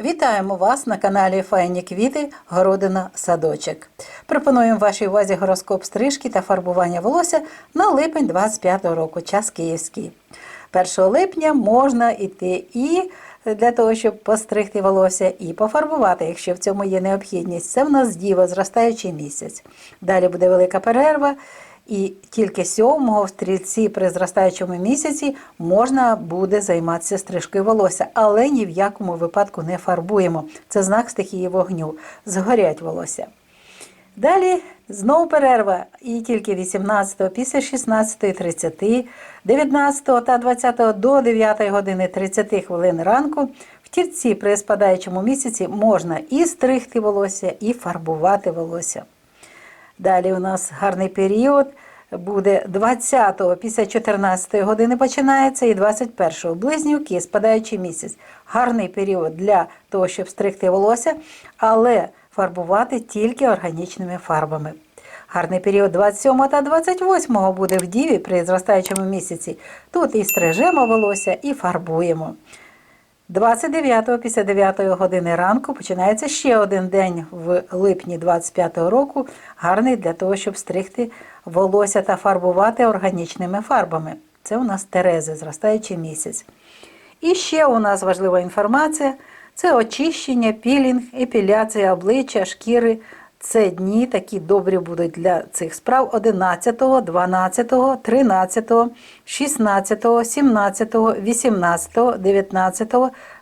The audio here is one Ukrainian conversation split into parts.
Вітаємо вас на каналі Файні квіти Городина Садочок. Пропонуємо вашій увазі гороскоп стрижки та фарбування волосся на липень 25 року, час київський. 1 липня можна йти і для того, щоб постригти волосся і пофарбувати, якщо в цьому є необхідність. Це в нас діва, зростаючий місяць. Далі буде велика перерва. І тільки 7-го в стрільці при зростаючому місяці можна буде займатися стрижкою волосся, але ні в якому випадку не фарбуємо. Це знак стихії вогню. Згорять волосся. Далі знову перерва. І тільки 18-го, після 16.30, 19 та 20 до 9 години 30 хвилин ранку в тільці при спадаючому місяці можна і стригти волосся, і фарбувати волосся. Далі у нас гарний період. Буде 20-го після 14-ї години починається і 21-го. Близнюки, спадаючий місяць. Гарний період для того, щоб стригти волосся, але фарбувати тільки органічними фарбами. Гарний період 27 та 28 буде в діві при зростаючому місяці. Тут і стрижемо волосся, і фарбуємо. 29-го після 9 години ранку починається ще один день в липні 25-го року, гарний для того, щоб стригти волосся та фарбувати органічними фарбами. Це у нас Терези, зростаючий місяць. І ще у нас важлива інформація: це очищення, пілінг, епіляція обличчя, шкіри. Це дні такі добрі будуть для цих справ 11, 12, 13, 16, 17, 18, 19,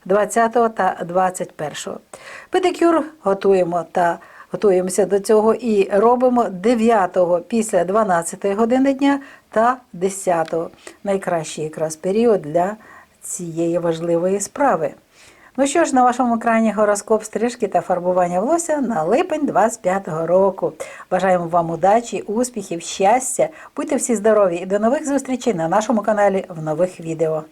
20 та 21. Педикюр готуємо та готуємося до цього і робимо 9 після 12 години дня та 10. Найкращий якраз період для цієї важливої справи. Ну що ж, на вашому екрані гороскоп стрижки та фарбування волосся на липень 25-го року. Бажаємо вам удачі, успіхів, щастя. Будьте всі здорові і до нових зустрічей на нашому каналі в нових відео.